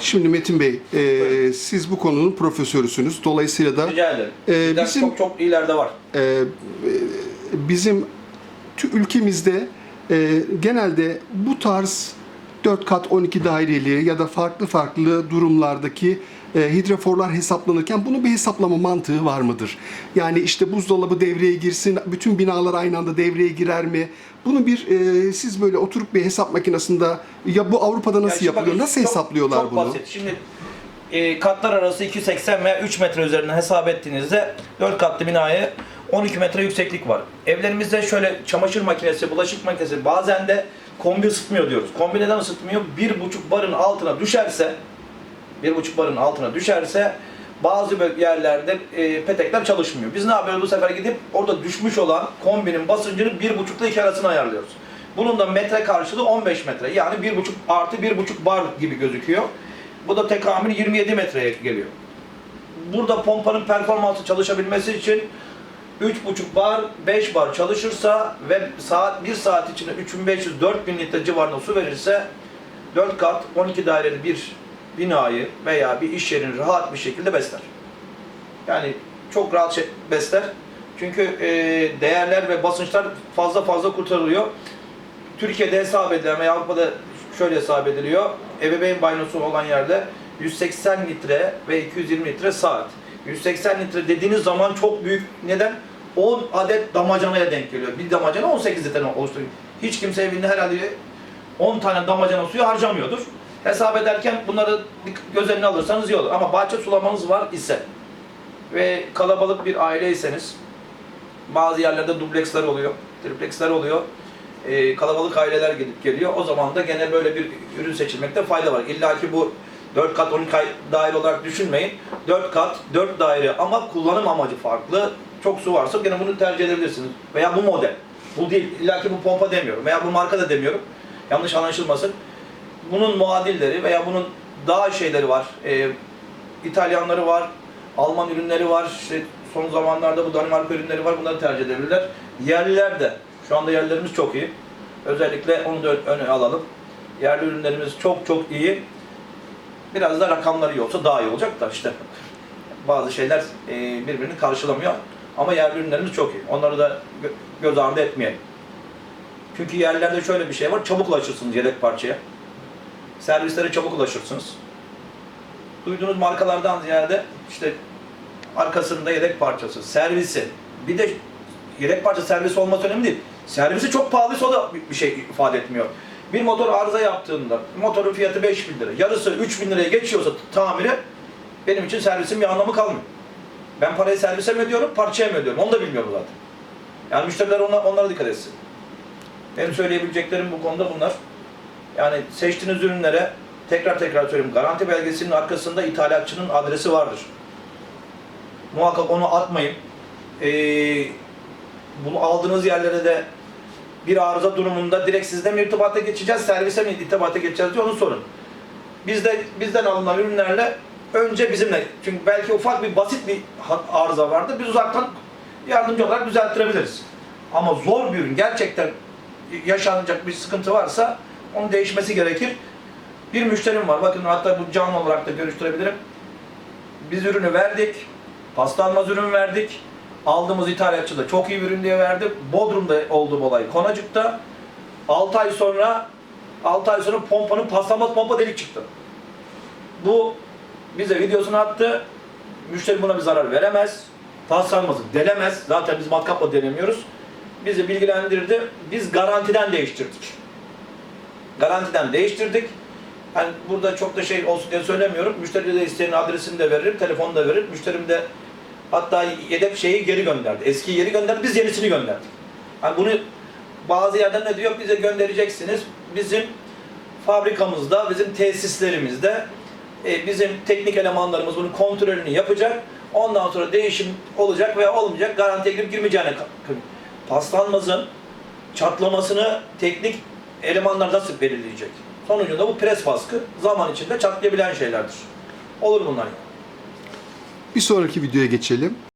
Şimdi Metin Bey, e, siz bu konunun profesörüsünüz. Dolayısıyla da Rica ederim. Bizden bizim- çok çok ileride var. e, e, bizim tü- ülkemizde e, genelde bu tarz 4 kat 12 daireli ya da farklı farklı durumlardaki e, hidroforlar hesaplanırken bunun bir hesaplama mantığı var mıdır? Yani işte buzdolabı devreye girsin, bütün binalar aynı anda devreye girer mi? Bunu bir e, siz böyle oturup bir hesap makinesinde ya bu Avrupa'da nasıl şimdi yapılıyor? Nasıl çok- hesaplıyorlar çok bunu? basit. Şimdi e, katlar arası 280 veya 3 metre üzerinden hesap ettiğinizde 4 katlı binaya 12 metre yükseklik var. Evlerimizde şöyle çamaşır makinesi, bulaşık makinesi bazen de kombi ısıtmıyor diyoruz. Kombi neden ısıtmıyor? 1,5 barın altına düşerse 1,5 barın altına düşerse bazı yerlerde e, petekler çalışmıyor. Biz ne yapıyoruz bu sefer gidip orada düşmüş olan kombinin basıncını 1,5 ile 2 arasına ayarlıyoruz. Bunun da metre karşılığı 15 metre. Yani 1,5 artı 1,5 bar gibi gözüküyor. Bu da tekamül 27 metreye geliyor. Burada pompanın performansı çalışabilmesi için 3,5 bar, 5 bar çalışırsa ve saat 1 saat içinde 3500-4000 litre civarında su verirse 4 kat 12 daireli bir binayı veya bir iş yerini rahat bir şekilde besler. Yani çok rahat şey besler. Çünkü e, değerler ve basınçlar fazla fazla kurtarılıyor. Türkiye'de hesap edilen veya Avrupa'da şöyle hesap ediliyor. Ebeveyn banyosu olan yerde 180 litre ve 220 litre saat. 180 litre dediğiniz zaman çok büyük. Neden? 10 adet damacanaya denk geliyor. Bir damacana 18 litre oluşturuyor. Hiç kimse evinde herhalde 10 tane damacana suyu harcamıyordur. Hesap ederken bunları göz önüne alırsanız iyi olur. Ama bahçe sulamanız var ise ve kalabalık bir aileyseniz bazı yerlerde dubleksler oluyor, tripleksler oluyor. Ee, kalabalık aileler gidip geliyor. O zaman da gene böyle bir ürün seçilmekte fayda var. İlla ki bu 4 kat 12 ay- daire olarak düşünmeyin. 4 kat 4 daire ama kullanım amacı farklı. Çok su varsa gene bunu tercih edebilirsiniz. Veya bu model. Bu değil. İlla ki bu pompa demiyorum. Veya bu marka da demiyorum. Yanlış anlaşılmasın. Bunun muadilleri veya bunun daha şeyleri var. Ee, İtalyanları var. Alman ürünleri var. İşte son zamanlarda bu Danimarka ürünleri var. Bunları tercih edebilirler. Yerliler de. Şu anda yerlerimiz çok iyi. Özellikle onu da öne alalım. Yerli ürünlerimiz çok çok iyi. Biraz da rakamları iyi olsa daha iyi olacak da işte. Bazı şeyler e, birbirini karşılamıyor. Ama yerli ürünlerimiz çok iyi. Onları da gö- göz ardı etmeyelim. Çünkü yerlerde şöyle bir şey var. Çabuk ulaşırsınız yedek parçaya. Servislere çabuk ulaşırsınız. Duyduğunuz markalardan ziyade işte arkasında yedek parçası, servisi. Bir de yedek parça servisi olması önemli değil. Servisi çok pahalıysa o da bir şey ifade etmiyor. Bir motor arıza yaptığında motorun fiyatı 5000 lira. Yarısı 3000 liraya geçiyorsa tamiri benim için servisin bir anlamı kalmıyor. Ben parayı servise mi ödüyorum, parçaya mı ödüyorum? Onu da bilmiyorum zaten. Yani müşteriler ona, onlara dikkat etsin. Benim söyleyebileceklerim bu konuda bunlar. Yani seçtiğiniz ürünlere tekrar tekrar söyleyeyim. Garanti belgesinin arkasında ithalatçının adresi vardır. Muhakkak onu atmayın. Ee, bunu aldığınız yerlere de bir arıza durumunda direkt sizle mi irtibata geçeceğiz, servise mi irtibata geçeceğiz diye onu sorun. Bizde bizden alınan ürünlerle önce bizimle çünkü belki ufak bir basit bir arıza vardı. Biz uzaktan yardımcı olarak düzelttirebiliriz. Ama zor bir ürün gerçekten yaşanacak bir sıkıntı varsa onun değişmesi gerekir. Bir müşterim var. Bakın hatta bu canlı olarak da görüştürebilirim. Biz ürünü verdik. Paslanmaz ürün verdik. Aldığımız ithalatçı da çok iyi bir ürün diye verdi. Bodrum'da oldu bu olay. Konacık'ta 6 ay sonra 6 ay sonra pompanın paslanmaz pompa delik çıktı. Bu bize videosunu attı. Müşteri buna bir zarar veremez. Paslanmazı delemez. Zaten biz matkapla denemiyoruz. Bizi bilgilendirdi. Biz garantiden değiştirdik. Garantiden değiştirdik. Yani burada çok da şey olsun diye söylemiyorum. Müşteri de isteyen adresini de veririm, telefonu da veririm. Müşterim de hatta yedek şeyi geri gönderdi. Eskiyi geri gönderdi, biz yenisini gönderdik. Yani bunu bazı yerden ne diyor? Bize göndereceksiniz. Bizim fabrikamızda, bizim tesislerimizde e, bizim teknik elemanlarımız bunun kontrolünü yapacak. Ondan sonra değişim olacak veya olmayacak. Garantiye girip girmeyeceğine paslanmazın çatlamasını teknik elemanlar nasıl belirleyecek? Sonucunda bu pres baskı zaman içinde çatlayabilen şeylerdir. Olur bunlar. Bir sonraki videoya geçelim.